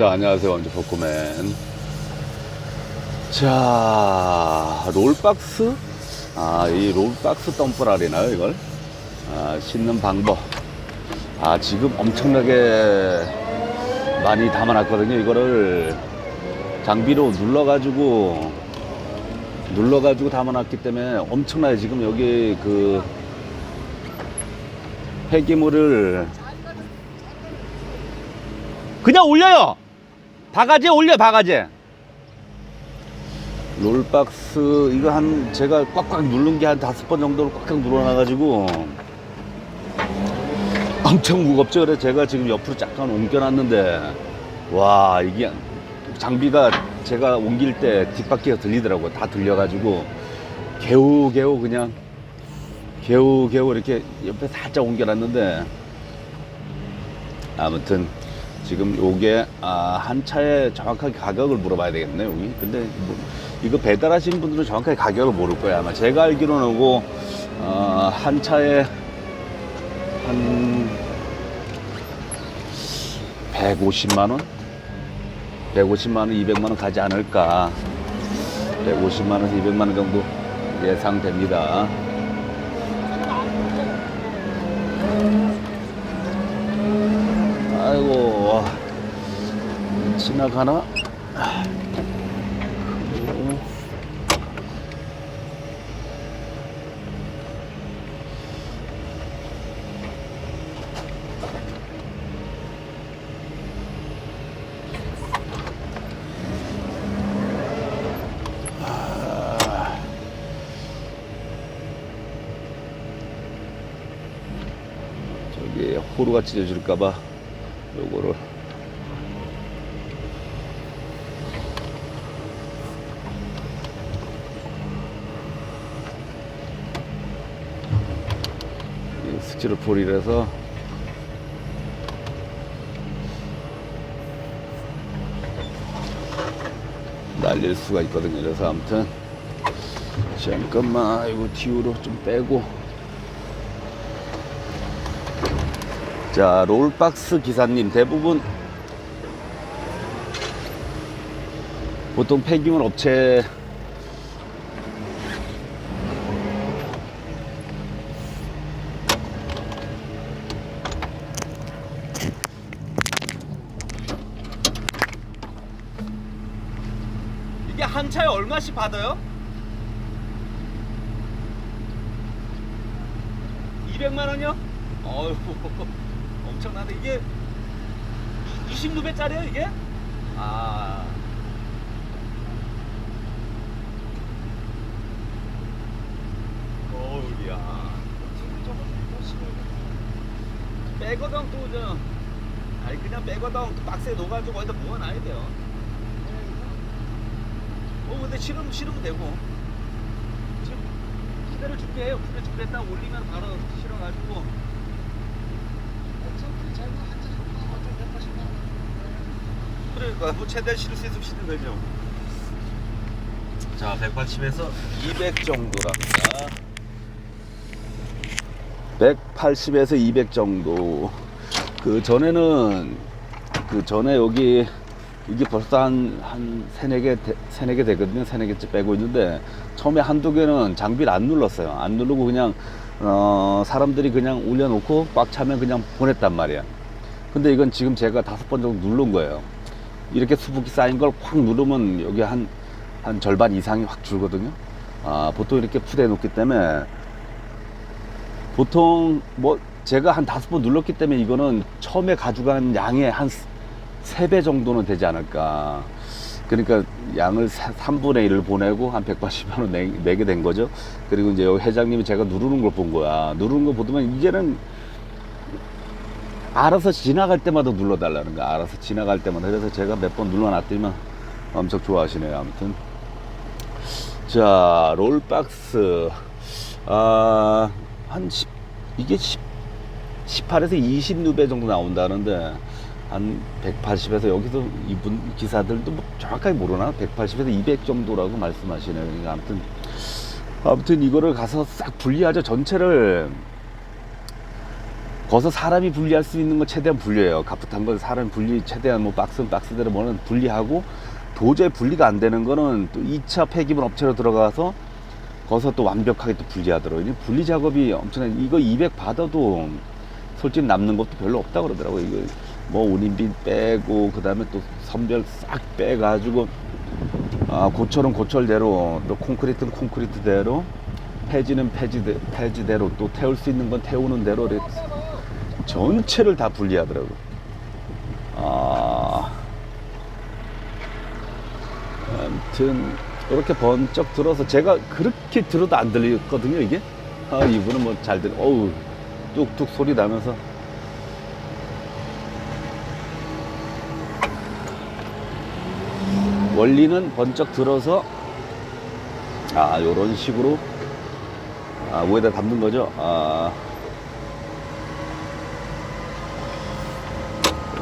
자, 안녕하세요. 원주 복구맨. 자, 롤박스? 아, 이 롤박스 덤프라리나요, 이걸? 아, 씻는 방법. 아, 지금 엄청나게 많이 담아놨거든요. 이거를 장비로 눌러가지고, 눌러가지고 담아놨기 때문에 엄청나게 지금 여기 그 폐기물을 그냥 올려요. 바가지에 올려 바가지에. 롤박스 이거 한 제가 꽉꽉 누른 게 한 다섯 번 정도로 꽉꽉 눌러놔가지고 엄청 무겁죠. 그래서 제가 지금 옆으로 잠깐 옮겨놨는데 와 이게 장비가 제가 옮길 때 뒷바퀴가 들리더라고요. 다 들려가지고 개우개우 그냥 개우개우 이렇게 옆에 살짝 옮겨놨는데 아무튼 지금 요게 아, 한 차에 정확하게 가격을 물어봐야 되겠네 여기. 근데 뭐, 이거 배달하시는 분들은 정확하게 가격을 모를 거예요 아마. 제가 알기로는 어, 한 차에 한 150만 원? 150만 원 200만 원 가지 않을까. 150만 원에서 200만 원 정도 예상됩니다. 아이고. 와. 지나가나? 아. 호루가 찢어질까봐 요거를 이 스티로폴이라서 날릴 수가 있거든요. 그래서 아무튼 잠깐만 이거 뒤로 좀 빼고 자 롤박스 기사님 대부분 보통 폐기물 업체 이게 한 차에 얼마씩 받아요? 200만 원이요? 어휴 엄청나네 이게 26배짜리예요 이게? 아 어우야 빼거든 또저 아니 그냥 빼거든 또 박스에 넣어가지고 어디다 모아놔야 돼요 어 근데 실으면 실으면 되고. 지금 푸대를 준비해요 푸대 준비했다 올리면 바로 실어가지고. 그러니까 뭐 최대 실을 수 있으면 실는 거죠. 자 180에서 200 정도랍니다. 180에서 200 정도. 그 전에는 그 전에 여기 이게 벌써 한, 한 세네 개, 되- 세네 개 되거든요. 세네 개째 빼고 있는데 처음에 한두 개는 장비를 안 눌렀어요. 안 누르고 그냥, 어, 사람들이 그냥 올려놓고 꽉 차면 그냥 보냈단 말이야. 근데 이건 지금 제가 다섯 번 정도 누른 거예요. 이렇게 수북이 쌓인 걸 확 누르면 여기 한, 한 절반 이상이 확 줄거든요. 아, 보통 이렇게 푸대 놓기 때문에 보통 뭐 제가 한 다섯 번 눌렀기 때문에 이거는 처음에 가져간 양의 한 세 배 정도는 되지 않을까. 그러니까 양을 3분의 1을 보내고 한 180만 원 내, 내게 된 거죠. 그리고 이제 회장님이 제가 누르는 걸 본 거야. 누르는 거 보더만 이제는 알아서 지나갈 때마다 눌러달라는 거야. 알아서 지나갈 때마다. 그래서 제가 몇 번 눌러놨더니만 엄청 좋아하시네요. 아무튼. 자, 롤박스. 아, 한 10, 이게 10, 18에서 20누베 정도 나온다는데, 한 180에서 여기서 이분 기사들도 뭐 정확하게 모르나? 180에서 200 정도라고 말씀하시네요. 그러니까 아무튼, 아무튼 이거를 가서 싹 분리하죠. 전체를 거기서 사람이 분리할 수 있는 건 최대한 분리해요. 가풋한 건 사람이 분리 최대한 뭐 박스는 박스대로 뭐는 분리하고 도저히 분리가 안 되는 거는 또 2차 폐기물 업체로 들어가서 거기서 또 완벽하게 또 분리하더라고요. 이 분리 작업이 엄청나. 이거 200 받아도 솔직히 남는 것도 별로 없다 그러더라고요. 이거 뭐 운임비 빼고 그 다음에 또 선별 싹 빼가지고 아 고철은 고철대로 또 콘크리트는 콘크리트대로 폐지는 폐지대, 폐지대로 또 태울 수 있는 건 태우는 대로 이렇게 전체를 다 분리하더라고요. 아 아무튼 이렇게 번쩍 들어서 제가 그렇게 들어도 안 들리거든요 이게 아 이분은 뭐 잘 들 어우 뚝뚝 소리 나면서 원리는 번쩍 들어서 아 요런 식으로 아 위에다 담는 거죠 아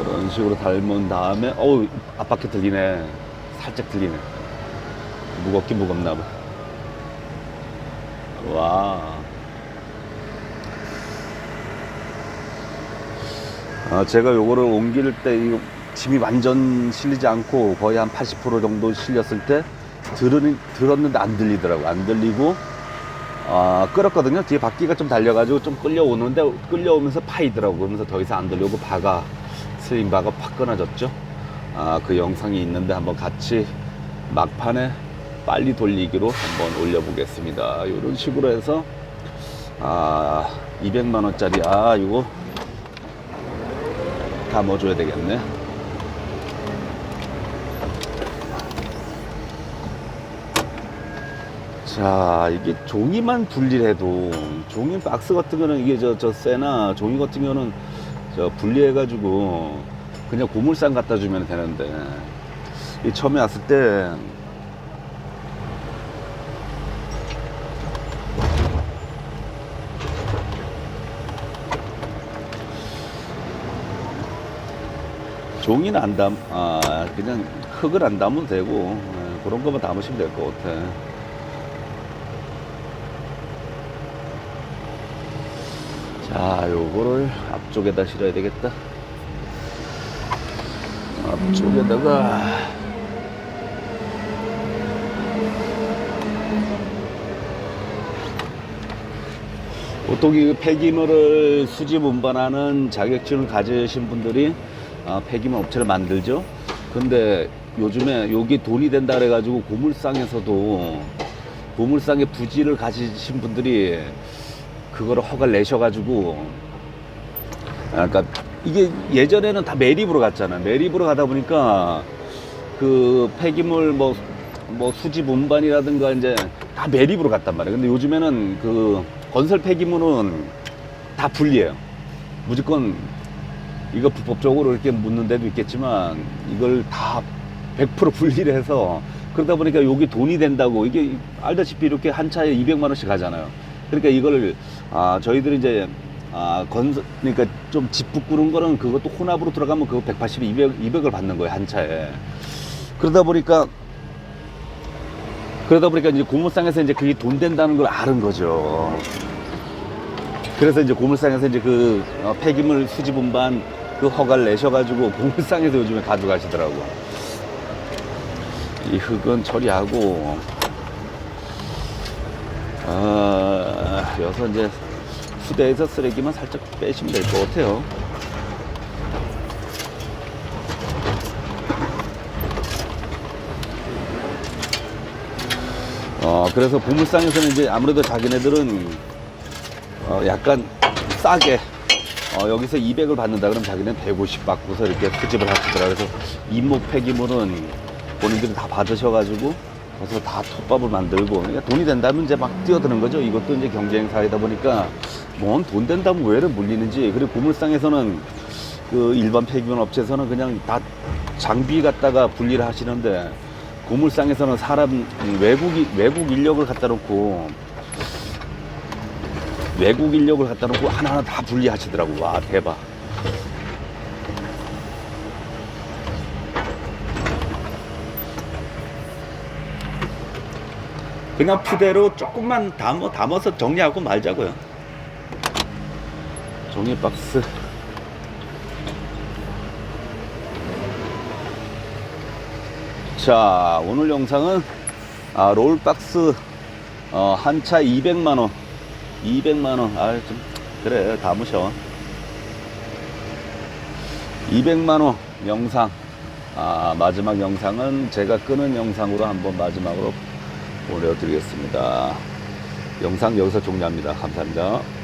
이런 식으로 닮은 다음에 어우 앞바퀴 들리네 살짝 들리네 무겁긴 무겁나 봐. 와. 아, 제가 요거를 옮길 때 이 짐이 완전 실리지 않고 거의 한 80% 정도 실렸을 때 들으니, 들었는데 안 들리더라고. 안 들리고 아, 끌었거든요. 뒤에 바퀴가 좀 달려가지고 좀 끌려오는데 끌려오면서 파이더라고. 그러면서 더 이상 안 들려오고 바가 스윙 바가 팍 끊어졌죠. 아, 그 영상이 있는데 한번 같이 막판에 빨리 돌리기로 한번 올려보겠습니다. 이런 식으로 해서 아 200만 원짜리 아 이거 담아줘야 되겠네. 자 이게 종이만 분리해도 종이 박스 같은 거는 이게 저 저 쇠나 종이 같은 경우는 저 분리해 가지고 그냥 고물상 갖다 주면 되는데 이 처음에 왔을 때 종이는 안 담, 아, 그냥 흙을 안 담으면 되고, 예, 그런 것만 담으시면 될 것 같아. 자, 요거를 앞쪽에다 실어야 되겠다. 앞쪽에다가. 보통 이 폐기물을 수집 운반하는 자격증을 가지신 분들이 아, 폐기물 업체를 만들죠. 근데 요즘에 여기 돈이 된다 그래가지고 고물상에서도 고물상의 부지를 가지신 분들이 그거를 허가를 내셔가지고 아, 그러니까 이게 예전에는 다 매립으로 갔잖아. 매립으로 가다 보니까 그 폐기물 뭐, 뭐 수집 운반이라든가 이제 다 매립으로 갔단 말이에요. 근데 요즘에는 그 건설 폐기물은 다 분리해요. 무조건 이거 불법적으로 이렇게 묻는 데도 있겠지만 이걸 다 100% 분리를 해서 그러다 보니까 여기 돈이 된다고 이게 알다시피 이렇게 한 차에 200만 원씩 하잖아요. 그러니까 이걸 아 저희들이 이제 아 건설 그러니까 좀집 부꾸는 거는 그것도 혼합으로 들어가면 그거 180, 200, 200을 받는 거예요 한 차에. 그러다 보니까 그러다 보니까 이제 고물상에서 이제 그게 돈 된다는 걸 아는 거죠. 그래서 이제 고물상에서 이제 그 어, 폐기물 수집 운반 그 허가를 내셔가지고 고물상에서 요즘에 가져가시더라고. 이 흙은 처리하고, 아, 여기서 이제 후대에서 쓰레기만 살짝 빼시면 될 것 같아요. 어, 그래서 보물상에서는 이제 아무래도 자기네들은 어, 약간 싸게 어, 여기서 200을 받는다 그러면 자기는 150 받고서 이렇게 수집을 하시더라 그래서 이목 폐기물은 본인들이 다 받으셔가지고 그래서 다 톱밥을 만들고 그러니까 돈이 된다면 이제 막 뛰어드는 거죠 이것도 이제 경쟁 사회다 보니까 뭔 돈 된다면 왜 이렇게 물리는지 그리고 고물상에서는 그 일반 폐기물 업체에서는 그냥 다 장비 갖다가 분리를 하시는데 고물상에서는 사람 외국이 외국 인력을 갖다 놓고 외국 인력을 갖다 놓고 하나하나 다 분리하시더라고. 와, 대박. 그냥 푸대로 조금만 담아, 담아서 정리하고 말자고요. 종이 박스. 자, 오늘 영상은 아, 롤박스 어, 한차 200만 원. 200만 원. 아, 좀 그래. 다 무셔. 200만 원 영상. 아, 마지막 영상은 제가 끄는 영상으로 한번 마지막으로 올려드리겠습니다. 영상 여기서 종료합니다. 감사합니다.